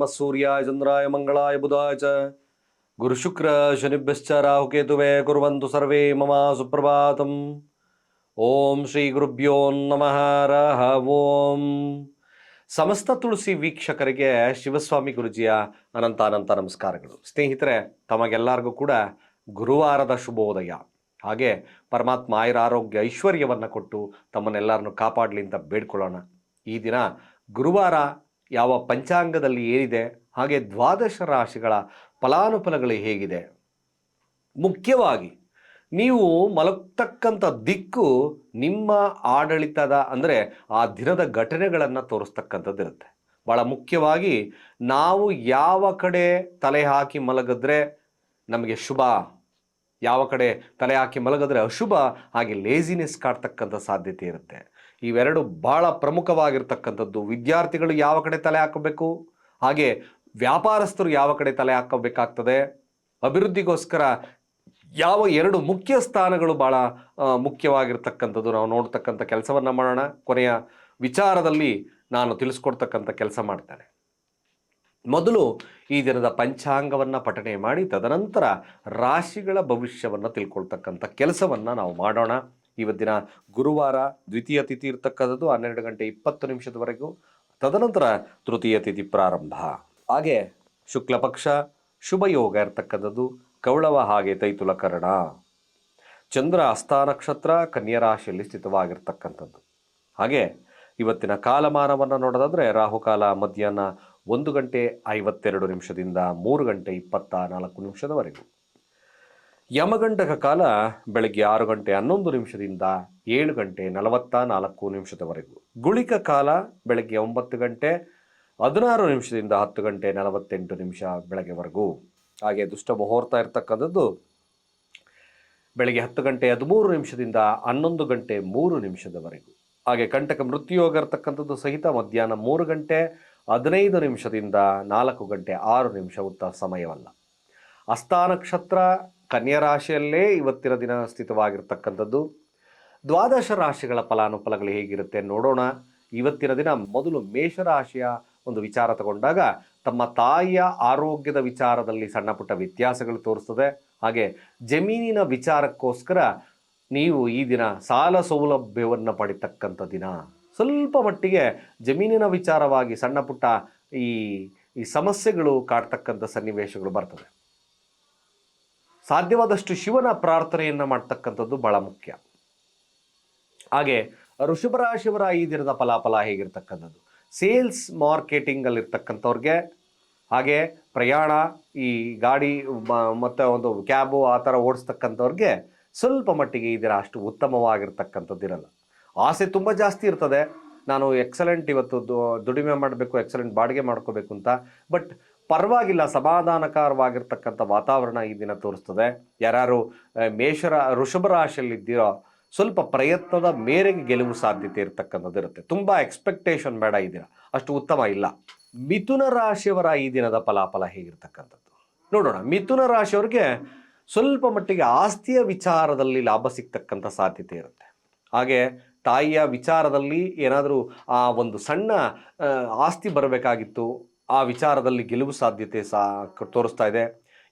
ನಮಃ ಸೂರ್ಯಾಯ ಚಂದ್ರಾಯ ಮಂಗಳಾಯ ಬುಧಾಯ ಚ ಗುರುಶುಕ್ರ ಶನಿಭ್ಯಶ್ಚ ರಾಹುಕೇತುವೆ ಕುರುವಂತು ಸರ್ವೇ ಮಮ ಸುಪ್ರಭಾತಂ ಓಂ ಶ್ರೀ ಗುರುಭ್ಯೋ ನಮಃ ರಹ ಓಂ ಸಮಸ್ತ ತುಳಸಿ ವೀಕ್ಷಕರಿಗೆ ಶಿವಸ್ವಾಮಿ ಗುರುಜಿಯ ಅನಂತ ಅನಂತ ನಮಸ್ಕಾರಗಳು. ಸ್ನೇಹಿತರೆ, ತಮಗೆಲ್ಲರಿಗೂ ಕೂಡ ಗುರುವಾರದ ಶುಭೋದಯ. ಹಾಗೆ ಪರಮಾತ್ಮ ಆಯುರ ಆರೋಗ್ಯ ಐಶ್ವರ್ಯವನ್ನು ಕೊಟ್ಟು ತಮ್ಮನ್ನೆಲ್ಲರನ್ನು ಕಾಪಾಡಲಿ ಅಂತ ಬೇಡ್ಕೊಳ್ಳೋಣ. ಈ ದಿನ ಗುರುವಾರ ಯಾವ ಪಂಚಾಂಗದಲ್ಲಿ ಏನಿದೆ, ಹಾಗೆ ದ್ವಾದಶ ರಾಶಿಗಳ ಫಲಾನುಫಲಗಳು ಹೇಗಿದೆ. ಮುಖ್ಯವಾಗಿ, ನೀವು ಮಲಗ್ತಕ್ಕಂಥ ದಿಕ್ಕು ನಿಮ್ಮ ಆಡಳಿತದ, ಅಂದರೆ ಆ ದಿನದ ಘಟನೆಗಳನ್ನು ತೋರಿಸ್ತಕ್ಕಂಥದ್ದು ಇರುತ್ತೆ ಭಾಳ ಮುಖ್ಯವಾಗಿ, ನಾವು ಯಾವ ಕಡೆ ತಲೆ ಹಾಕಿ ಮಲಗಿದ್ರೆ ನಮಗೆ ಶುಭ, ಯಾವ ಕಡೆ ತಲೆ ಹಾಕಿ ಮಲಗಿದ್ರೆ ಅಶುಭ, ಹಾಗೆ ಲೇಜಿನೆಸ್ ಕಾಡ್ತಕ್ಕಂಥ ಸಾಧ್ಯತೆ ಇರುತ್ತೆ. ಇವೆರಡು ಭಾಳ ಪ್ರಮುಖವಾಗಿರ್ತಕ್ಕಂಥದ್ದು. ವಿದ್ಯಾರ್ಥಿಗಳು ಯಾವ ಕಡೆ ತಲೆ ಹಾಕಬೇಕು? ಹಾಗೆ ವ್ಯಾಪಾರಸ್ಥರು ಯಾವ ಕಡೆ ತಲೆ ಹಾಕಬೇಕಾಗ್ತದೆ? ಅಭಿವೃದ್ಧಿಗೋಸ್ಕರ ಯಾವ ಎರಡು ಮುಖ್ಯ ಸ್ಥಾನಗಳು ಆ, ಮುಖ್ಯವಾಗಿರ್ತಕ್ಕಂಥದ್ದು ನಾವು ನೋಡ್ತಕ್ಕಂಥ ಕೆಲಸವನ್ನು ಮಾಡೋಣ. ಕೊನೆಯ ವಿಚಾರದಲ್ಲಿ ನಾನು ತಿಳಿಸ್ಕೊಡ್ತಕ್ಕಂಥ ಕೆಲಸ ಮಾಡ್ತೇನೆ. ಮೊದಲು ಈ ದಿನದ ಪಂಚಾಂಗವನ್ನು ಪಠಣೆ ಮಾಡಿ ತದನಂತರ ರಾಶಿಗಳ ಭವಿಷ್ಯವನ್ನು ತಿಳ್ಕೊಳ್ತಕ್ಕಂಥ ಕೆಲಸವನ್ನು ನಾವು ಮಾಡೋಣ. ಇವತ್ತಿನ ಗುರುವಾರ ದ್ವಿತೀಯ ತಿಥಿ ಇರ್ತಕ್ಕಂಥದ್ದು ಹನ್ನೆರಡು ಗಂಟೆ ಇಪ್ಪತ್ತು ನಿಮಿಷದವರೆಗೂ. ತದನಂತರ ತೃತೀಯ ತಿಥಿ ಪ್ರಾರಂಭ. ಹಾಗೆ ಶುಕ್ಲ ಪಕ್ಷ, ಶುಭ ಯೋಗ ಇರ್ತಕ್ಕಂಥದ್ದು, ಕೌಳವ ಹಾಗೆ ತೈತುಲ ಕರಣ. ಚಂದ್ರ ಹಸ್ತ ನಕ್ಷತ್ರ ಕನ್ಯಾ ರಾಶಿಯಲ್ಲಿ ಸ್ಥಿತವಾಗಿರ್ತಕ್ಕಂಥದ್ದು. ಹಾಗೆ ಇವತ್ತಿನ ಕಾಲಮಾನವನ್ನು ನೋಡೋದಾದರೆ ರಾಹುಕಾಲ ಮಧ್ಯಾಹ್ನ ಒಂದು ಗಂಟೆ ಐವತ್ತೆರಡು ನಿಮಿಷದಿಂದ ಮೂರು ಗಂಟೆ ಇಪ್ಪತ್ತ ನಾಲ್ಕು ನಿಮಿಷದವರೆಗೂ. ಯಮಗಂಟಕ ಕಾಲ ಬೆಳಗ್ಗೆ ಆರು ಗಂಟೆ ಹನ್ನೊಂದು ನಿಮಿಷದಿಂದ ಏಳು ಗಂಟೆ ನಲವತ್ತ ನಾಲ್ಕು ನಿಮಿಷದವರೆಗೂ. ಗುಳಿಕ ಕಾಲ ಬೆಳಗ್ಗೆ ಒಂಬತ್ತು ಗಂಟೆ ಹದಿನಾರು ನಿಮಿಷದಿಂದ ಹತ್ತು ಗಂಟೆ ನಲವತ್ತೆಂಟು ನಿಮಿಷ ಬೆಳಗ್ಗೆವರೆಗೂ. ಹಾಗೆ ದುಷ್ಟ ಮುಹೂರ್ತ ಇರತಕ್ಕಂಥದ್ದು ಬೆಳಗ್ಗೆ ಹತ್ತು ಗಂಟೆ ಹದಿಮೂರು ನಿಮಿಷದಿಂದ ಹನ್ನೊಂದು ಗಂಟೆ ಮೂರು ನಿಮಿಷದವರೆಗೂ. ಹಾಗೆ ಕಂಟಕ ಮೃತ್ಯುಯೋಗ ಇರತಕ್ಕಂಥದ್ದು ಸಹಿತ ಮಧ್ಯಾಹ್ನ ಮೂರು ಗಂಟೆ ಹದಿನೈದು ನಿಮಿಷದಿಂದ ನಾಲ್ಕು ಗಂಟೆ ಆರು ನಿಮಿಷ ಉತ್ತ ಸಮಯವಲ್ಲ. ಹಸ್ತ ನಕ್ಷತ್ರ ಕನ್ಯಾ ರಾಶಿಯಲ್ಲೇ ಇವತ್ತಿನ ದಿನ ಸ್ಥಿತವಾಗಿರ್ತಕ್ಕಂಥದ್ದು. ದ್ವಾದಶ ರಾಶಿಗಳ ಫಲಾನುಫಲಗಳು ಹೇಗಿರುತ್ತೆ ನೋಡೋಣ. ಇವತ್ತಿನ ದಿನ ಮೊದಲು ಮೇಷರಾಶಿಯ ಒಂದು ವಿಚಾರ ತಗೊಂಡಾಗ ತಮ್ಮ ತಾಯಿಯ ಆರೋಗ್ಯದ ವಿಚಾರದಲ್ಲಿ ಸಣ್ಣ ಪುಟ್ಟ ವ್ಯತ್ಯಾಸಗಳು ತೋರಿಸ್ತದೆ. ಹಾಗೆ ಜಮೀನಿನ ವಿಚಾರಕ್ಕೋಸ್ಕರ ನೀವು ಈ ದಿನ ಸಾಲ ಸೌಲಭ್ಯವನ್ನು ಪಡಿತಕ್ಕಂಥ ದಿನ. ಸ್ವಲ್ಪ ಮಟ್ಟಿಗೆ ಜಮೀನಿನ ವಿಚಾರವಾಗಿ ಸಣ್ಣ ಪುಟ್ಟ ಈ ಈ ಸಮಸ್ಯೆಗಳು ಕಾಡ್ತಕ್ಕಂಥ ಸನ್ನಿವೇಶಗಳು ಬರ್ತದೆ ಸಾಧ್ಯವಾದಷ್ಟು ಶಿವನ ಪ್ರಾರ್ಥನೆಯನ್ನು ಮಾಡ್ತಕ್ಕಂಥದ್ದು ಬಹಳ ಮುಖ್ಯ. ಹಾಗೆ ಋಷಭ ರಾಶಿಯವರ ಈ ದಿನದ ಫಲಾಫಲ ಹೇಗಿರ್ತಕ್ಕಂಥದ್ದು? ಸೇಲ್ಸ್ ಮಾರ್ಕೆಟಿಂಗ್ ಅಲ್ಲಿ ಇರ್ತಕ್ಕಂಥವ್ರಿಗೆ ಹಾಗೆ ಪ್ರಯಾಣ, ಈ ಗಾಡಿ ಮತ್ತೆ ಒಂದು ಕ್ಯಾಬು ಆ ಥರ ಓಡಿಸ್ತಕ್ಕಂಥವ್ರಿಗೆ ಸ್ವಲ್ಪ ಮಟ್ಟಿಗೆ ಈ ದಿನ ಅಷ್ಟು ಉತ್ತಮವಾಗಿರ್ತಕ್ಕಂಥದ್ದು ಇರಲ್ಲ. ಆಸೆ ತುಂಬ ಜಾಸ್ತಿ ಇರ್ತದೆ. ನಾನು ಎಕ್ಸಲೆಂಟ್ ಇವತ್ತು ದುಡಿಮೆ ಮಾಡಬೇಕು ಎಕ್ಸಲೆಂಟ್ ಬಾಡಿಗೆ ಮಾಡ್ಕೋಬೇಕು ಅಂತ. ಬಟ್ ಪರವಾಗಿಲ್ಲ, ಸಮಾಧಾನಕರವಾಗಿರ್ತಕ್ಕಂಥ ವಾತಾವರಣ ಈ ದಿನ ತೋರಿಸ್ತದೆ. ಯಾರು ಮೇಷರ ಋಷಭ ರಾಶಿಯಲ್ಲಿದ್ದೀರೋ ಸ್ವಲ್ಪ ಪ್ರಯತ್ನದ ಮೇರೆಗೆ ಗೆಲುವು ಸಾಧ್ಯತೆ ಇರತಕ್ಕಂಥದ್ದು ಇರುತ್ತೆ. ತುಂಬ ಎಕ್ಸ್ಪೆಕ್ಟೇಷನ್ ಬೇಡ ಈ ಅಷ್ಟು ಉತ್ತಮ ಇಲ್ಲ. ಮಿಥುನ ರಾಶಿಯವರ ಈ ದಿನದ ಫಲಾಫಲ ಹೇಗಿರ್ತಕ್ಕಂಥದ್ದು? ನೋಡೋಣ. ಮಿಥುನ ರಾಶಿಯವರಿಗೆ ಸ್ವಲ್ಪ ಮಟ್ಟಿಗೆ ಆಸ್ತಿಯ ವಿಚಾರದಲ್ಲಿ ಲಾಭ ಸಿಗ್ತಕ್ಕಂಥ ಸಾಧ್ಯತೆ ಇರುತ್ತೆ. ಹಾಗೆ ತಾಯಿಯ ವಿಚಾರದಲ್ಲಿ ಏನಾದರೂ, ಆ, ಒಂದು ಸಣ್ಣ ಆಸ್ತಿ ಬರಬೇಕಾಗಿತ್ತು ಆ ವಿಚಾರದಲ್ಲಿ ಗೆಲುವು ಸಾಧ್ಯತೆ ಸಾ ತೋರಿಸ್ತಾ ಇದೆ.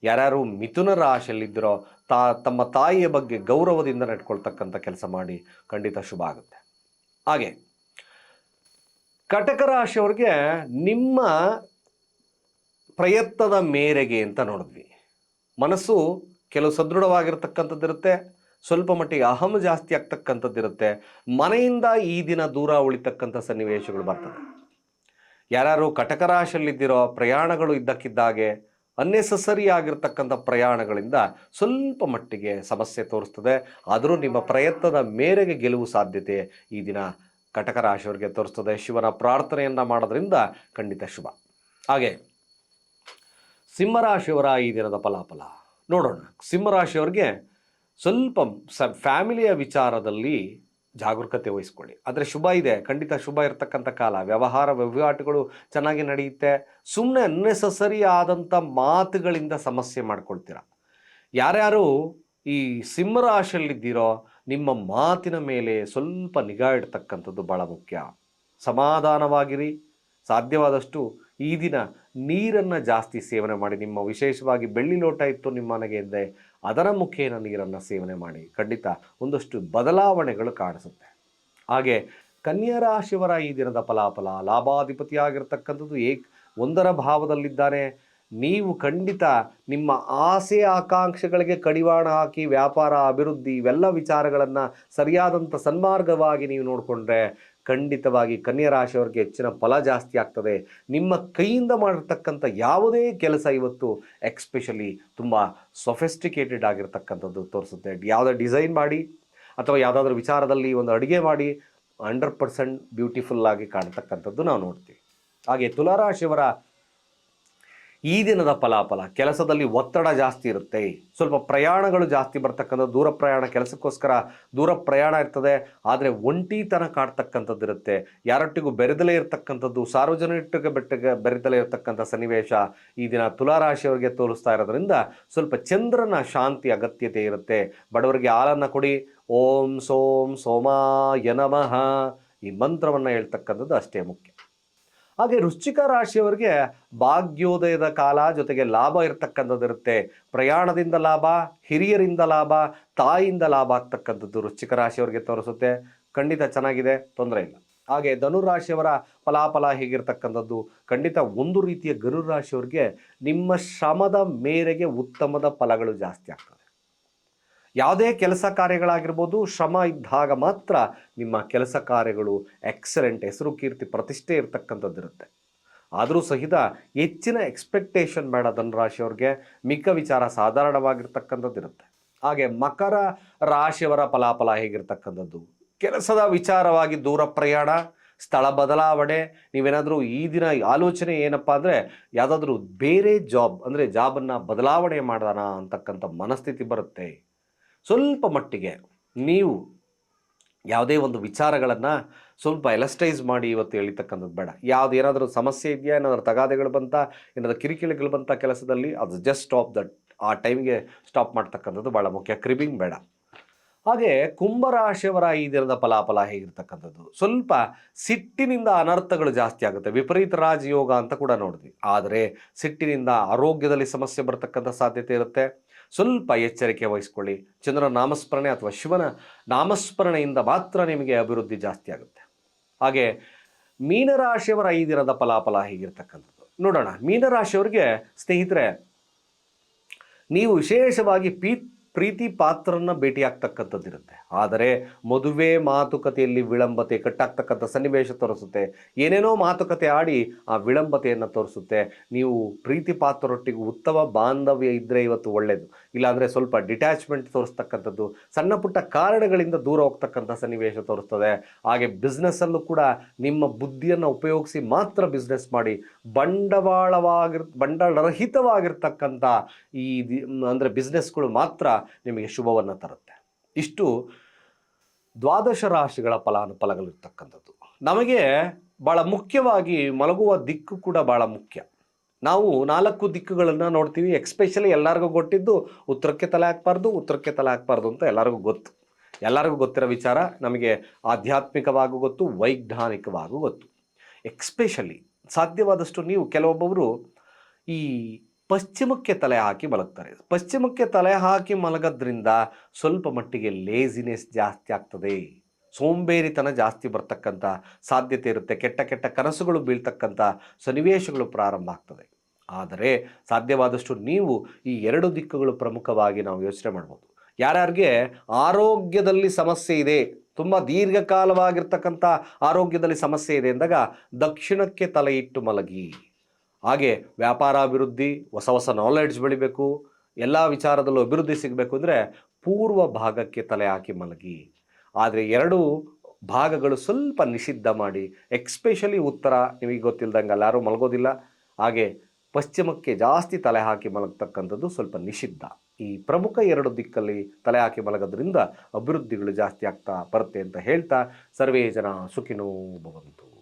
ಯಾರ್ಯಾರು ಮಿಥುನ ರಾಶಿಯಲ್ಲಿದ್ದರೋ ತಾ ತಮ್ಮ ತಾಯಿಯ ಬಗ್ಗೆ ಗೌರವದಿಂದ ನಡ್ಕೊಳ್ತಕ್ಕಂಥ ಕೆಲಸ ಮಾಡಿ ಖಂಡಿತ ಶುಭ ಆಗುತ್ತೆ. ಹಾಗೆ ಕಟಕ ರಾಶಿಯವ್ರಿಗೆ ನಿಮ್ಮ ಪ್ರಯತ್ನದ ಮೇರೆಗೆ ಅಂತ ನೋಡಿದ್ವಿ. ಮನಸ್ಸು ಕೆಲವು ಸದೃಢವಾಗಿರ್ತಕ್ಕಂಥದ್ದಿರುತ್ತೆ, ಸ್ವಲ್ಪ ಮಟ್ಟಿಗೆ ಅಹಂ ಜಾಸ್ತಿ ಆಗ್ತಕ್ಕಂಥದ್ದಿರುತ್ತೆ, ಮನೆಯಿಂದ ಈ ದಿನ ದೂರ ಉಳಿತಕ್ಕಂಥ ಸನ್ನಿವೇಶಗಳು ಬರ್ತದೆ. ಯಾರ್ಯಾರು ಕಟಕ ರಾಶಿಯಲ್ಲಿದ್ದಿರೋ ಪ್ರಯಾಣಗಳು ಇದ್ದಕ್ಕಿದ್ದಾಗೆ ಅನ್ನೆಸಸರಿ ಆಗಿರ್ತಕ್ಕಂಥ ಪ್ರಯಾಣಗಳಿಂದ ಸ್ವಲ್ಪ ಮಟ್ಟಿಗೆ ಸಮಸ್ಯೆ ತೋರಿಸ್ತದೆ. ಆದರೂ ನಿಮ್ಮ ಪ್ರಯತ್ನದ ಮೇರೆಗೆ ಗೆಲುವು ಸಾಧ್ಯತೆ ಈ ದಿನ ಕಟಕ ರಾಶಿಯವರಿಗೆ ತೋರಿಸ್ತದೆ. ಶಿವನ ಪ್ರಾರ್ಥನೆಯನ್ನು ಮಾಡೋದ್ರಿಂದ ಖಂಡಿತ ಶುಭ. ಹಾಗೆ, ಸಿಂಹರಾಶಿಯವರ ಈ ದಿನದ ಫಲಾಫಲ ನೋಡೋಣ. ಸಿಂಹರಾಶಿಯವರಿಗೆ ಸ್ವಲ್ಪ ಸ, ಫ್ಯಾಮಿಲಿಯ ವಿಚಾರದಲ್ಲಿ ಜಾಗರೂಕತೆ ವಹಿಸ್ಕೊಳ್ಳಿ. ಆದರೆ ಶುಭ ಇದೆ, ಖಂಡಿತ ಶುಭ ಇರತಕ್ಕಂಥ ಕಾಲ. ವ್ಯವಹಾರ, ವಹಿವಾಟುಗಳು ಚೆನ್ನಾಗಿ ನಡೆಯುತ್ತೆ. ಸುಮ್ಮನೆ ಅನ್ನೆಸಸರಿ ಆದಂಥ ಮಾತುಗಳಿಂದ ಸಮಸ್ಯೆ ಮಾಡ್ಕೊಳ್ತೀರ? ಯಾರ್ಯಾರು ಈ ಸಿಂಹರಾಶಿಯಲ್ಲಿದ್ದೀರೋ, ನಿಮ್ಮ ಮಾತಿನ ಮೇಲೆ ಸ್ವಲ್ಪ ನಿಗಾ ಇಡ್ತಕ್ಕಂಥದ್ದು ಭಾಳ ಮುಖ್ಯ. ಸಮಾಧಾನವಾಗಿರಿ. ಸಾಧ್ಯವಾದಷ್ಟು ಈ ದಿನ ನೀರನ್ನು ಜಾಸ್ತಿ ಸೇವನೆ ಮಾಡಿ. ನಿಮ್ಮ ವಿಶೇಷವಾಗಿ ಬೆಳ್ಳಿ ಲೋಟ ಇತ್ತು ನಿಮ್ಮ ಮನೆಗೆ ಎಂದರೆ ಅದರ ಮುಖೇನ ನೀರನ್ನು ಸೇವನೆ ಮಾಡಿ. ಖಂಡಿತ ಒಂದಷ್ಟು ಬದಲಾವಣೆಗಳು ಕಾಣಿಸುತ್ತೆ. ಹಾಗೆ ಕನ್ಯಾ ರಾಶಿಯವರ ಈ ದಿನದ ಫಲಾಫಲ ಲಾಭಾಧಿಪತಿಯಾಗಿರ್ತಕ್ಕಂಥದ್ದು ಏಕ್ ಒಂದರ ಭಾವದಲ್ಲಿದ್ದಾನೆ. ನೀವು ಖಂಡಿತ ನಿಮ್ಮ ಆಸೆ ಆಕಾಂಕ್ಷೆಗಳಿಗೆ ಕಡಿವಾಣ ಹಾಕಿ ವ್ಯಾಪಾರ, ಅಭಿವೃದ್ಧಿ ಇವೆಲ್ಲ ವಿಚಾರಗಳನ್ನು ಸರಿಯಾದಂಥ ಸನ್ಮಾರ್ಗವಾಗಿ ನೀವು ನೋಡಿಕೊಂಡ್ರೆ ಖಂಡಿತವಾಗಿ ಕನ್ಯಾ ರಾಶಿಯವರಿಗೆ ಹೆಚ್ಚಿನ ಫಲ ಜಾಸ್ತಿ ಆಗ್ತದೆ. ನಿಮ್ಮ ಕೈಯಿಂದ ಮಾಡಿರ್ತಕ್ಕಂಥ ಯಾವುದೇ ಕೆಲಸ ಇವತ್ತು ಎಕ್ಸ್ಪೆಷಲಿ ತುಂಬ ಸೊಫೆಸ್ಟಿಕೇಟೆಡ್ ಆಗಿರ್ತಕ್ಕಂಥದ್ದು ತೋರಿಸುತ್ತೆ. ಯಾವುದೇ ಡಿಸೈನ್ ಮಾಡಿ ಅಥವಾ ಯಾವುದಾದ್ರೂ ವಿಚಾರದಲ್ಲಿ ಒಂದು ಅಡುಗೆ ಮಾಡಿ ಹಂಡ್ರೆಡ್ ಪರ್ಸೆಂಟ್ ಬ್ಯೂಟಿಫುಲ್ಲಾಗಿ ಕಾಣ್ತಕ್ಕಂಥದ್ದು ನಾವು ನೋಡ್ತೀವಿ. ಹಾಗೆ ತುಲಾರಾಶಿಯವರ ಈ ದಿನದ ಫಲಾಫಲ ಕೆಲಸದಲ್ಲಿ ಒತ್ತಡ ಜಾಸ್ತಿ ಇರುತ್ತೆ. ಸ್ವಲ್ಪ ಪ್ರಯಾಣಗಳು ಜಾಸ್ತಿ ಬರ್ತಕ್ಕಂಥ ದೂರ ಪ್ರಯಾಣ ಕೆಲಸಕ್ಕೋಸ್ಕರ ದೂರ ಪ್ರಯಾಣ ಇರ್ತದೆ. ಆದರೆ ಒಂಟಿತನ ಕಾಡ್ತಕ್ಕಂಥದ್ದು ಇರುತ್ತೆ. ಯಾರೊಟ್ಟಿಗೂ ಬೆರೆದಲೇ ಇರತಕ್ಕಂಥದ್ದು ಸಾರ್ವಜನಿಕ ಬೆಟ್ಟಗೆ ಬೆರೆದಲೇ ಇರತಕ್ಕಂಥ ಸನ್ನಿವೇಶ ಈ ದಿನ ತುಲಾರಾಶಿಯವರಿಗೆ ತೋರಿಸ್ತಾ ಇರೋದ್ರಿಂದ ಸ್ವಲ್ಪ ಚಂದ್ರನ ಶಾಂತಿ ಅಗತ್ಯತೆ ಇರುತ್ತೆ. ಬಡವರಿಗೆ ಹಾಲನ್ನು ಕೊಡಿ. ಓಂ ಸೋಂ ಸೋಮಾಯ ನಮಃ. ಈ ಮಂತ್ರವನ್ನು ಹೇಳ್ತಕ್ಕಂಥದ್ದು ಅಷ್ಟೇ ಮುಖ್ಯ. ಹಾಗೆ ವೃಶ್ಚಿಕ ರಾಶಿಯವರಿಗೆ ಭಾಗ್ಯೋದಯದ ಕಾಲ ಜೊತೆಗೆ ಲಾಭ ಇರತಕ್ಕಂಥದ್ದಿರುತ್ತೆ ಪ್ರಯಾಣದಿಂದ ಲಾಭ, ಹಿರಿಯರಿಂದ ಲಾಭ, ತಾಯಿಯಿಂದ ಲಾಭ ಆಗ್ತಕ್ಕಂಥದ್ದು ವೃಶ್ಚಿಕ ರಾಶಿಯವರಿಗೆ ತೋರಿಸುತ್ತೆ. ಖಂಡಿತ ಚೆನ್ನಾಗಿದೆ, ತೊಂದರೆ ಇಲ್ಲ. ಹಾಗೆ ಧನುರಾಶಿಯವರ ಫಲಾಫಲ ಹೇಗಿರ್ತಕ್ಕಂಥದ್ದು ಖಂಡಿತ ಒಂದು ರೀತಿಯ ಗರುರಾಶಿಯವರಿಗೆ ನಿಮ್ಮ ಶ್ರಮದ ಮೇರೆಗೆ ಉತ್ತಮದ ಫಲಗಳು ಜಾಸ್ತಿ ಆಗ್ತದೆ ಯಾವುದೇ ಕೆಲಸ ಕಾರ್ಯಗಳಾಗಿರ್ಬೋದು, ಶ್ರಮ ಇದ್ದಾಗ ಮಾತ್ರ ನಿಮ್ಮ ಕೆಲಸ ಕಾರ್ಯಗಳು ಎಕ್ಸಲೆಂಟ್ ಹೆಸರು ಕೀರ್ತಿ ಪ್ರತಿಷ್ಠೆ ಇರತಕ್ಕಂಥದ್ದಿರುತ್ತೆ ಆದರೂ ಸಹಿತ ಹೆಚ್ಚಿನ ಎಕ್ಸ್ಪೆಕ್ಟೇಷನ್ ಬೇಡ ಧನುರಾಶಿಯವ್ರಿಗೆ ಮಿಕ್ಕ ವಿಚಾರ ಸಾಧಾರಣವಾಗಿರ್ತಕ್ಕಂಥದ್ದಿರುತ್ತೆ ಹಾಗೆ ಮಕರ ರಾಶಿಯವರ ಫಲಾಫಲ ಹೇಗಿರ್ತಕ್ಕಂಥದ್ದು? ಕೆಲಸದ ವಿಚಾರವಾಗಿ ದೂರ ಪ್ರಯಾಣ, ಸ್ಥಳ ಬದಲಾವಣೆ, ನೀವೇನಾದರೂ ಈ ದಿನ ಆಲೋಚನೆ ಏನಪ್ಪ ಅಂದರೆ, ಯಾವುದಾದ್ರೂ ಬೇರೆ ಜಾಬ್ ಅಂದರೆ ಜಾಬನ್ನು ಬದಲಾವಣೆ ಮಾಡೋಣ ಅಂತಕ್ಕಂಥ ಮನಸ್ಥಿತಿ ಬರುತ್ತೆ. ಸ್ವಲ್ಪ ಮಟ್ಟಿಗೆ ನೀವು ಯಾವುದೇ ಒಂದು ವಿಚಾರಗಳನ್ನು ಸ್ವಲ್ಪ ಎಲಸ್ಟೈಸ್ ಮಾಡಿ ಇವತ್ತು ಹೇಳಿತಕ್ಕಂಥದ್ದು ಬೇಡ. ಯಾವ್ದು ಏನಾದರೂ ಸಮಸ್ಯೆ ಇದೆಯಾ, ಏನಾದರೂ ತಗಾದೆಗಳು ಬಂತ, ಏನಾದರೂ ಕಿರಿಕಿರಿಗಳು ಬಂತ ಕೆಲಸದಲ್ಲಿ, ಅದು ಜಸ್ಟ್ ಸ್ಟಾಪ್ ದಟ್ ಆ ಟೈಮ್ಗೆ ಸ್ಟಾಪ್ ಮಾಡ್ತಕ್ಕಂಥದ್ದು ಭಾಳ ಮುಖ್ಯ. ಕ್ರಿಬಿಂಗ್ ಬೇಡ. ಹಾಗೆ ಕುಂಭರಾಶಿಯವರ ಈ ದಿನದ ಫಲಾಫಲ ಹೇಗಿರ್ತಕ್ಕಂಥದ್ದು? ಸ್ವಲ್ಪ ಸಿಟ್ಟಿನಿಂದ ಅನರ್ಥಗಳು ಜಾಸ್ತಿ ಆಗುತ್ತೆ. ವಿಪರೀತ ರಾಜಯೋಗ ಅಂತ ಕೂಡ ನೋಡಿದ್ವಿ. ಆದರೆ ಸಿಟ್ಟಿನಿಂದ ಆರೋಗ್ಯದಲ್ಲಿ ಸಮಸ್ಯೆ ಬರ್ತಕ್ಕಂಥ ಸಾಧ್ಯತೆ ಇರುತ್ತೆ. ಸ್ವಲ್ಪ ಎಚ್ಚರಿಕೆ ವಹಿಸ್ಕೊಳ್ಳಿ. ಚಂದ್ರನ ನಾಮಸ್ಮರಣೆ ಅಥವಾ ಶಿವನ ನಾಮಸ್ಮರಣೆಯಿಂದ ಮಾತ್ರ ನಿಮಗೆ ಅಭಿವೃದ್ಧಿ ಜಾಸ್ತಿ ಆಗುತ್ತೆ. ಹಾಗೆ ಮೀನರಾಶಿಯವರ ಈ ದಿನದ ಫಲಾಫಲ ಹೇಗಿರ್ತಕ್ಕಂಥದ್ದು. ನೋಡೋಣ, ಮೀನರಾಶಿಯವರಿಗೆ ಸ್ನೇಹಿತರೆ, ನೀವು ವಿಶೇಷವಾಗಿ ಪೀ ಪ್ರೀತಿ ಪಾತ್ರನ ಭೇಟಿಯಾಗ್ತಕ್ಕಂಥದ್ದಿರುತ್ತೆ. ಆದರೆ ಮದುವೆ ಮಾತುಕತೆಯಲ್ಲಿ ವಿಳಂಬತೆ, ಕಟ್ಟಾಗ್ತಕ್ಕಂಥ ಸನ್ನಿವೇಶ ತೋರಿಸುತ್ತೆ. ಏನೇನೋ ಮಾತುಕತೆ ಆಡಿ ಆ ವಿಳಂಬತೆಯನ್ನು ತೋರಿಸುತ್ತೆ. ನೀವು ಪ್ರೀತಿ ಪಾತ್ರರೊಟ್ಟಿಗೆ ಉತ್ತಮ ಬಾಂಧವ್ಯ ಇದ್ದರೆ ಇವತ್ತು ಒಳ್ಳೆಯದು ಇಲ್ಲಾಂದರೆ ಸ್ವಲ್ಪ ಡಿಟ್ಯಾಚ್ಮೆಂಟ್ ತೋರಿಸ್ತಕ್ಕಂಥದ್ದು, ಸಣ್ಣ ಪುಟ್ಟ ಕಾರಣಗಳಿಂದ ದೂರ ಹೋಗ್ತಕ್ಕಂಥ ಸನ್ನಿವೇಶ ತೋರಿಸ್ತದೆ. ಹಾಗೆ ಬಿಸ್ನೆಸ್ಸಲ್ಲೂ ಕೂಡ ನಿಮ್ಮ ಬುದ್ಧಿಯನ್ನು ಉಪಯೋಗಿಸಿ ಮಾತ್ರ ಬಿಸ್ನೆಸ್ ಮಾಡಿ ಬಂಡವಾಳವಾಗಿರ್ ಬಂಡವಾಳರಹಿತವಾಗಿರ್ತಕ್ಕಂಥ ಈ ಅಂದರೆ ಬಿಸ್ನೆಸ್ಗಳು ಮಾತ್ರ ನಿಮಗೆ ಶುಭವನ್ನು ತರುತ್ತೆ. ಇಷ್ಟು ದ್ವಾದಶ ರಾಶಿಗಳ ಫಲಾನುಫಲಗಳಿರ್ತಕ್ಕಂಥದ್ದು. ನಮಗೆ ಭಾಳ ಮುಖ್ಯವಾಗಿ ಮಲಗುವ ದಿಕ್ಕು ಕೂಡ ಭಾಳ ಮುಖ್ಯ. ನಾವು ನಾಲ್ಕು ದಿಕ್ಕುಗಳನ್ನು ನೋಡ್ತೀವಿ ಎಕ್ಸ್ಪೆಷಲಿ ಎಲ್ಲರಿಗೂ ಕೊಟ್ಟಿದ್ದು ಉತ್ತರಕ್ಕೆ ತಲೆ ಹಾಕ್ಬಾರ್ದು, ಉತ್ತರಕ್ಕೆ ತಲೆ ಹಾಕ್ಬಾರ್ದು ಅಂತ ಎಲ್ಲರಿಗೂ ಗೊತ್ತು. ಎಲ್ಲರಿಗೂ ಗೊತ್ತಿರೋ ವಿಚಾರ ನಮಗೆ ಆಧ್ಯಾತ್ಮಿಕವಾಗೂ ಗೊತ್ತು, ವೈಜ್ಞಾನಿಕವಾಗೂ ಗೊತ್ತು. ಎಕ್ಸ್ಪೆಷಲಿ ಸಾಧ್ಯವಾದಷ್ಟು ನೀವು ಕೆಲವೊಬ್ಬರು ಈ ಪಶ್ಚಿಮಕ್ಕೆ ತಲೆ ಹಾಕಿ ಮಲಗ್ತಾರೆ. ಪಶ್ಚಿಮಕ್ಕೆ ತಲೆ ಹಾಕಿ ಮಲಗೋದ್ರಿಂದ ಸ್ವಲ್ಪ ಮಟ್ಟಿಗೆ ಲೇಜಿನೆಸ್ ಜಾಸ್ತಿ ಆಗ್ತದೆ. ಸೋಂಬೇರಿತನ ಜಾಸ್ತಿ ಬರ್ತಕ್ಕಂಥ ಸಾಧ್ಯತೆ ಇರುತ್ತೆ. ಕೆಟ್ಟ ಕೆಟ್ಟ ಕನಸುಗಳು ಬೀಳ್ತಕ್ಕಂಥ ಸನ್ನಿವೇಶಗಳು ಪ್ರಾರಂಭ ಆಗ್ತದೆ. ಆದರೆ ಸಾಧ್ಯವಾದಷ್ಟು ನೀವು ಈ ಎರಡು ದಿಕ್ಕುಗಳು ಪ್ರಮುಖವಾಗಿ ನಾವು ಯೋಚನೆ ಮಾಡ್ಬೋದು. ಯಾರ್ಯಾರಿಗೆ? ಆರೋಗ್ಯದಲ್ಲಿ ಸಮಸ್ಯೆ ಇದೆ. ತುಂಬ ದೀರ್ಘಕಾಲವಾಗಿರ್ತಕ್ಕಂಥ ಆರೋಗ್ಯದಲ್ಲಿ ಸಮಸ್ಯೆ ಇದೆ ಅಂದಾಗ ದಕ್ಷಿಣಕ್ಕೆ ತಲೆ ಇಟ್ಟು ಮಲಗಿ. ಹಾಗೆ ವ್ಯಾಪಾರಾಭಿವೃದ್ಧಿ, ಹೊಸ ಹೊಸ ನಾಲೆಡ್ಜ್ ಬೆಳಿಬೇಕು, ಎಲ್ಲ ವಿಚಾರದಲ್ಲೂ ಅಭಿವೃದ್ಧಿ ಸಿಗಬೇಕು ಅಂದರೆ ಪೂರ್ವ ಭಾಗಕ್ಕೆ ತಲೆ ಹಾಕಿ ಮಲಗಿ. ಆದರೆ ಎರಡು ಭಾಗಗಳು ಸ್ವಲ್ಪ ನಿಷಿದ್ಧ ಮಾಡಿ ಎಕ್ಸ್ಪೆಷಲಿ ಉತ್ತರ, ನಿಮಗೆ ಗೊತ್ತಿಲ್ದಂಗೆ ಯಾರೂ ಮಲಗೋದಿಲ್ಲ. ಹಾಗೆ ಪಶ್ಚಿಮಕ್ಕೆ ಜಾಸ್ತಿ ತಲೆ ಹಾಕಿ ಮಲಗತಕ್ಕಂಥದ್ದು ಸ್ವಲ್ಪ ನಿಷಿದ್ಧ. ಈ ಪ್ರಮುಖ ಎರಡು ದಿಕ್ಕಲ್ಲಿ ತಲೆ ಹಾಕಿ ಮಲಗೋದ್ರಿಂದ ಅಭಿವೃದ್ಧಿಗಳು ಜಾಸ್ತಿ ಆಗ್ತಾ ಬರುತ್ತೆ ಅಂತ ಹೇಳ್ತಾ ಸರ್ವೇ ಜನ ಸುಖಿನೋ ಭವಂತು.